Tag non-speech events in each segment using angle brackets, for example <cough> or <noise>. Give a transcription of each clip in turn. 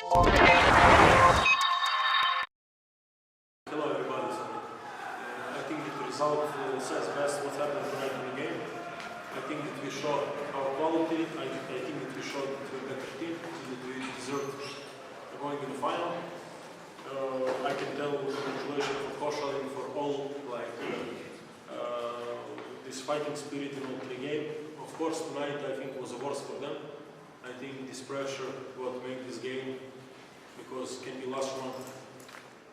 Hello everybody. So, uh, I think the result uh, says best what happened tonight in the game. I think that we showed our quality. I, I think that we showed that we're a better team. That we deserved going in the final. Uh, I can tell congratulations for Koshal and for all like uh, uh, this fighting spirit in all the game. Of course, tonight I think was a worse for them. I think this pressure what made this game because can be last one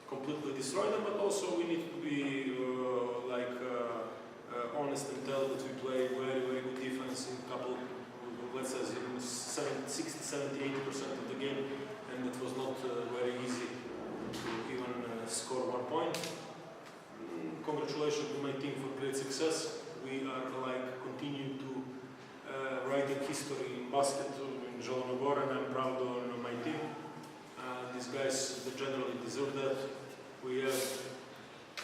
completely destroy them, but also we need to be uh, like uh, uh, honest and tell that we play very, very good defense in couple, let's say, in 70, 60, 70, 80 percent of the game, and it was not uh, very easy to even uh, score one point. Mm, Congratulations to my team for great success. We are like continue to uh, write a history in basket in Zhelonogor, and I'm proud on my team. Uh, these guys they generally deserve that. We have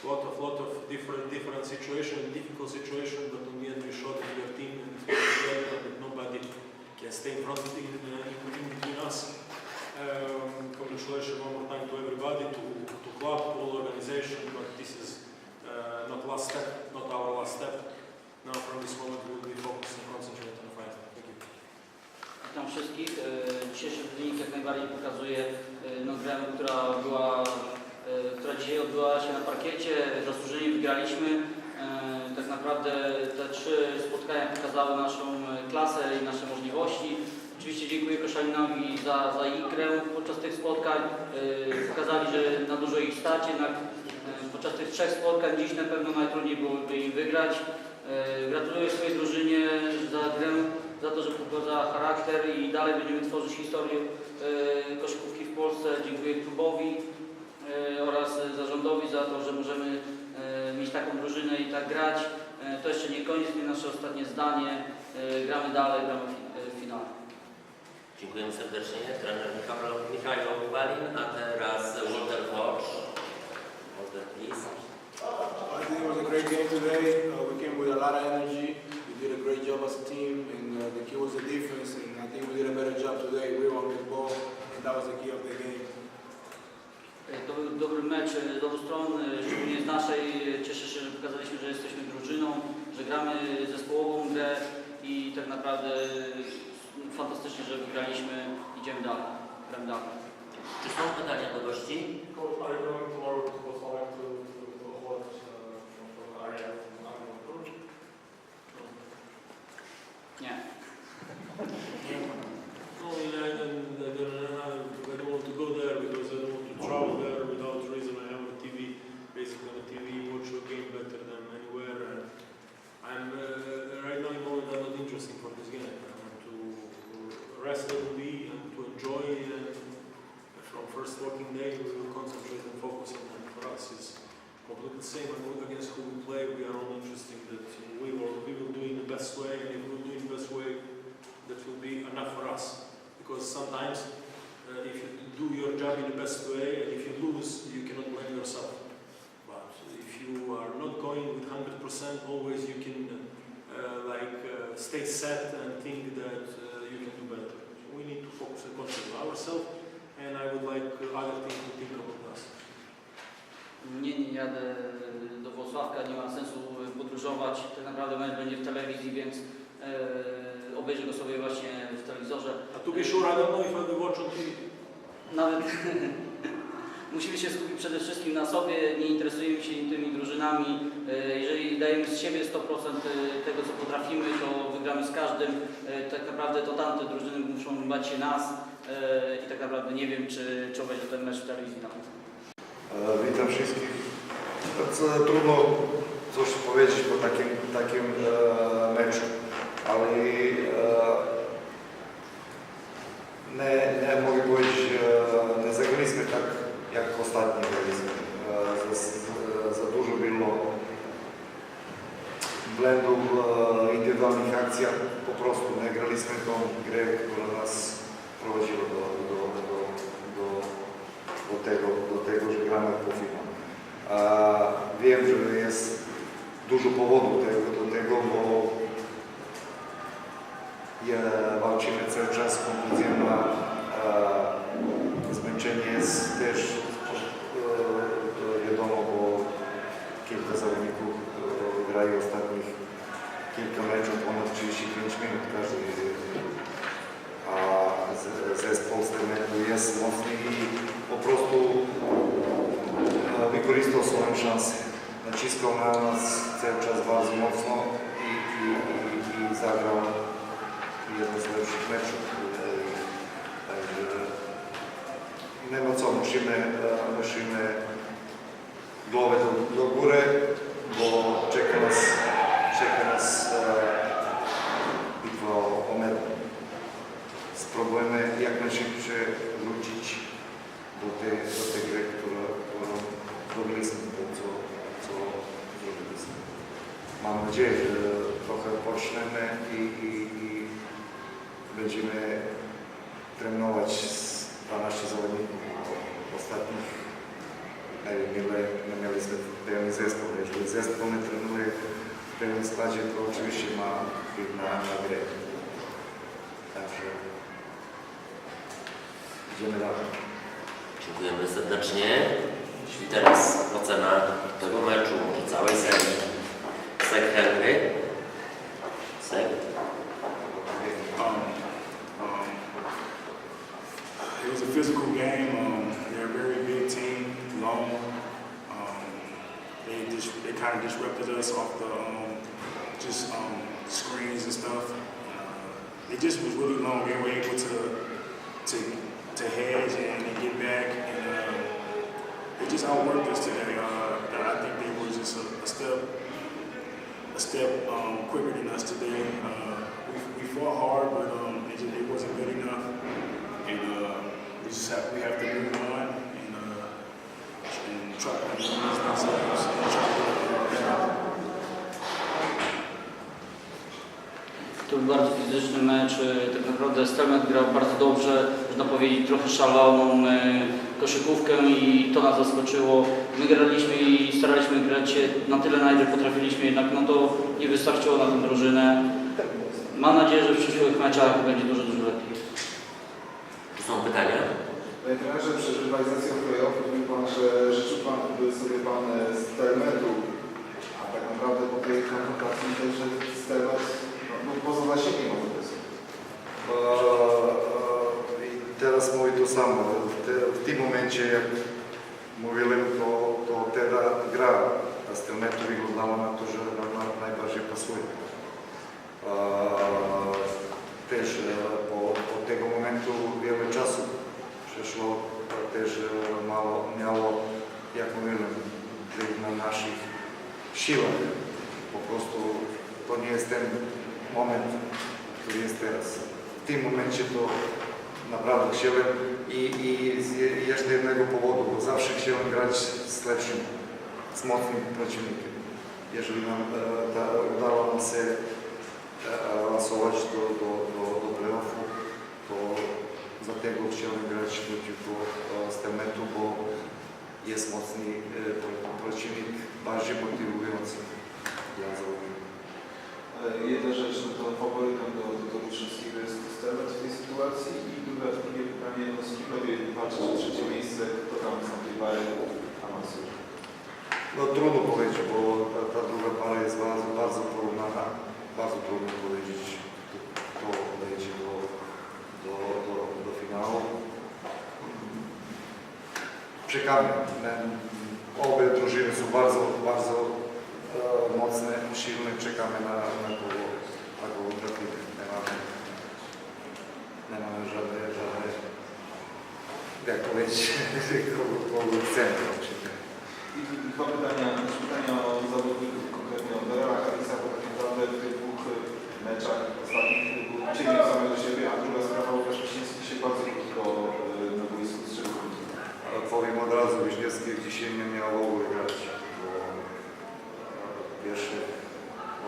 a lot of lot of different different situation, difficult situation, but in the end we showed that we are team and that nobody can stay in front in, uh, in, between us. Um, congratulations one more time to everybody, to, to club, all organization, but this is klasę i nasze możliwości. Oczywiście dziękuję Koszalinowi za, za ich grę podczas tych spotkań. E, Pokazali, że na dużo ich stać, jednak e, podczas tych trzech spotkań dziś na pewno najtrudniej byłoby im wygrać. E, Gratuluję swojej drużynie za grę za to, że pokazała charakter i dalej będziemy tworzyć historię koszykówki w Polsce. Dziękuję klubowi oraz zarządowi za to, że możemy mieć taką drużynę i tak grać. To jeszcze nie koniec, nie nasze ostatnie zdanie. E, Gramy dalej, gramy w e, w finale. Dziękujemy serdecznie. Trener Michał, Michał Walin, a teraz Walter Hodge. Walter, please. I think it was a great game today. Uh, we came with a lot of energy. We did a great job as a team, and uh, the key was the defense. And I think we did a better job today. We won the ball, and that was the key of the game. E, To był dobry mecz e, z obu stron, e, szczególnie z naszej. E, Cieszę się, że pokazaliśmy, że jesteśmy drużyną, że gramy zespołową grę i tak naprawdę fantastycznie, że wygraliśmy. Idziemy dalej. Gramy dalej. Czy są pytania do gości? Way. And if we do it the best way, that will be enough for us. Because sometimes, uh, if you do your job in the best way, and if you lose, you cannot blame yourself. But if you are not going with 100%, always you can uh, like uh, stay set and think that uh, you can do better. We need to focus and concentrate on ourselves, and I would like uh, other things to think about us. Nie, nie jadę do Włocławka, nie ma sensu podróżować. Tak naprawdę mecz będzie w telewizji, więc e, obejrzę go sobie właśnie w telewizorze. Uh, to be sure, I watching TV. Nawet <laughs> musimy się skupić przede wszystkim na sobie, nie interesujemy się tymi drużynami. E, Jeżeli dajemy z siebie 100% tego, co potrafimy, to wygramy z każdym. E, Tak naprawdę to tamte drużyny muszą bać się nas e, i tak naprawdę nie wiem, czy, czy obejrzę ten mecz w telewizji nawet. E, Witam wszystkich. To trudno coś powiedzieć po takim, takim e, meczu, ale e, nie, nie mogę powiedzieć, e, nie zagraliśmy tak jak ostatnio graliśmy. E, za, za, za dużo było błędów, e, indywidualnych akcjach, po prostu nie graliśmy tą grę, która nas prowadziła do, do, do, do, do, tego, do tego, że gramy w półfinał. A wiem, że jest dużo powodów tego, do tego, bo ja walczymy cały czas z kontuzją na, e, z jest też e, wiadomo, bo kilka zawodników e, grają ostatnich kilka meczów ponad 35 minut każdy. A zespół z Termetu jest mocny i po prostu e, wykorzystał swoją szansę. Naciskał na nas cały czas bardzo mocno i, i, i, i zagrał jeden z lepszych meczów. Także ma co, musimy, musimy głowę do, do góry, bo czeka nas, czeka nas e, bitwa o medal. Spróbujemy jak najszybciej wrócić do tej, do tej gry, którą, robiliśmy, to co zrobiliśmy. Mam nadzieję, że trochę poczniemy i, i, i będziemy trenować z 12 zawodników. Ostatnich nie wiem, ile nie mieliśmy pełny zespół. Jeżeli zespół nie trenuje w pełnym składzie, to oczywiście ma wpływ na, na grę. Także idziemy dalej. Dziękujemy serdecznie. I teraz ocena tego meczu, całej serii. Sek Henry. Sek. Um, um, it was a physical game. Um, they're a very big team, long. Um, they dis- they kind of disrupted us off the um, just um, screens and stuff. Uh, it just was really long. They were able to to to hedge and, get back, and uh, they just outworked us today. Uh, I think they were just a, a step a step um, quicker than us today. Uh, we, we fought hard, but um, it, just, it wasn't good enough, and uh, we just have we have to move on and uh, and try to use themselves and try to To był bardzo fizyczny mecz. e, Tak naprawdę Stelmet grał bardzo dobrze, można powiedzieć trochę szaloną e, koszykówkę i to nas zaskoczyło. My graliśmy i staraliśmy grać się na tyle, na ile potrafiliśmy, jednak no to nie wystarczyło na tę drużynę. Mam nadzieję, że w przyszłych meczach będzie dużo, dużo lepiej. Tu są pytania? Panie trenerze, przed rywalizacją playoff mówił Pan, że bilo samo в ти моменти му велим то, то те да играат, а стрелнето ви го дава на тоже на най-бързия пасуй. Теж по, по тега моменту биваме част от шешло, теж мало, мяло, jako mylem na naszych siłach. Po prostu to nie jest ten moment, który jest teraz. W tym momencie to naprawdę chciałem i, i z je- jeszcze jednego powodu, bo zawsze chciałem grać z lepszym, z mocnym przeciwnikiem. Jeżeli nam e, ta, udało nam się e, awansować do, do, do, do playoffu, to dlatego chciałem grać przeciwko e, Stelmetu, bo jest mocny e, przeciwnik, bardziej motywujący dla zawodników. E, Jedna rzecz, no to faworytem do, do, do mistrzowskiego jest Stelmet w tej sytuacji i druga, drugie pytanie, no z kim lepiej walczyć o trzecie miejsce, kto tam z tej pary awansuje? No trudno powiedzieć, bo ta, ta druga para jest bardzo, bardzo porównana. Bardzo trudno powiedzieć, kto wejdzie do, do, do, do finału. Czekamy. Obie drużyny są bardzo, bardzo e, mocne, silne. Czekamy na, na kogo, na. Jak powiedzieć, kogo chcemy. oczywiście. I i dwa pytania, pytania o zawodników, konkretnie o Derela Harrisa, bo tak naprawdę w tych dwóch e, meczach ostatnich był cieniem samego do siebie, a druga sprawa, Łukasz Wiśniewski się bardzo krótko e, na boisku strzelił. Ale powiem od razu, Wiśniewski dzisiaj nie miał w ogóle grać, bo e, pierwsze,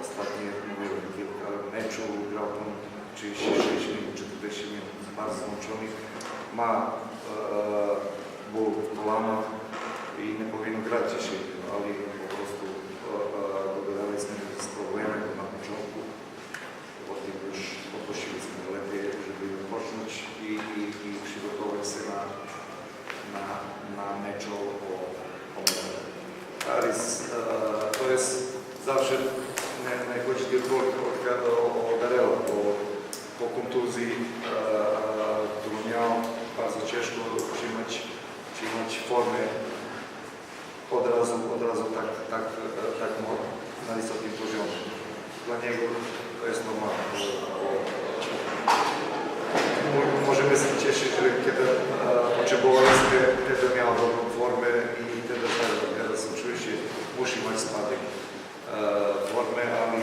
ostatnie, mówię, kilka meczów grał tam 36 minut, 40 minut, bardzo zmęczony. Ma e, ból w kolanach i nie powinien grać dzisiaj, ale po prostu e, e, dogadaliśmy się z problemem na początku. Potem już poprosiliśmy lepiej, żeby odpocząć i, i, i przygotować się na, na formy od razu, od razu tak, tak, tak na wysokim poziomie. Dla niego to jest normalne. Mo- Możemy się cieszyć, że kiedy e, potrzebowaliśmy, kiedy miał dobrą formę i wtedy teraz oczywiście musi mieć spadek e, formy, ale